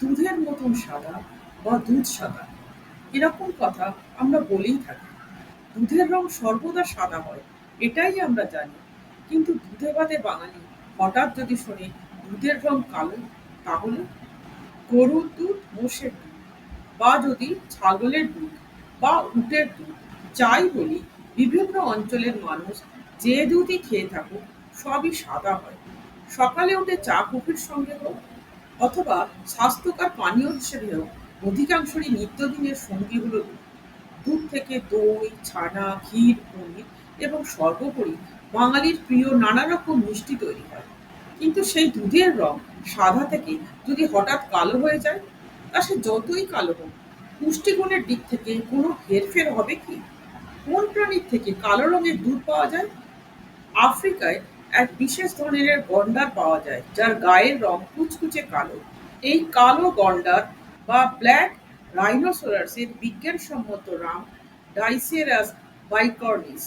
দুধের মতন সাদা বা দুধ সাদা, এরকম কথা আমরা বলেই থাকি। দুধের রং সর্বদা সাদা হয়, এটাই আমরা জানি। কিন্তু দুধে বাদে বাঙালি হঠাৎ যদি শোনে দুধের রং কালো, তাহলে? গরুর দুধ, মোষের দুধ, বা যদি ছাগলের দুধ বা উটের দুধ, যাই বলি, বিভিন্ন অঞ্চলের মানুষ যে দুধই খেয়ে থাকুক, সবই সাদা হয়। সকালে উঠে চা কফির সঙ্গে হোক অথবা স্বাস্থ্যকর পানীয় হিসেবেও অধিকাংশই নিত্যদিনের সঙ্গী হলো দুধ দুধ থেকে দই, ছানা, ক্ষীর, পনির এবং সর্বোপরি বাঙালির প্রিয় নানা রকম মিষ্টি তৈরি হয়। কিন্তু সেই দুধের রং সাদা থেকে যদি হঠাৎ কালো হয়ে যায়, তা সে যতই কালো হোক, পুষ্টিগুণের দিক থেকে কোনো হেরফের হবে কি? কোন প্রাণীর থেকে কালো রঙের দুধ পাওয়া যায়? আফ্রিকায় এক বিশেষ ধরনের গন্ডার পাওয়া যায়, যার গায়ের রং কুচকুচে কালো। এই কালো গন্ডার বা ব্ল্যাক রাইনোসোরাসের বিজ্ঞানসম্মত নাম ডাইসেরাস বাইকর্নিস।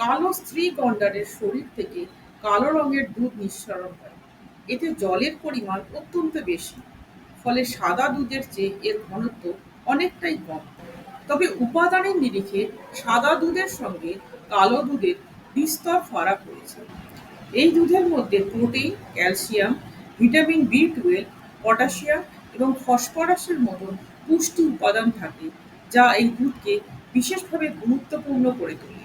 কালো স্ত্রী গন্ডারের শরীর থেকে কালো রঙের দুধ নিঃসরণ হয়। এতে জলের পরিমাণ অত্যন্ত বেশি, ফলে সাদা দুধের চেয়ে এর ঘনত্ব অনেকটাই কম। তবে উপাদানের নিরিখে সাদা দুধের সঙ্গে কালো দুধের বিস্তর ফারাক রয়েছে। এই দুধের মধ্যে protein, calcium, vitamin B twelve, potassium এবং ফসফরাসের মতন পুষ্টি উপাদান থাকে, যা এই দুধকে বিশেষভাবে গুরুত্বপূর্ণ করে তোলে।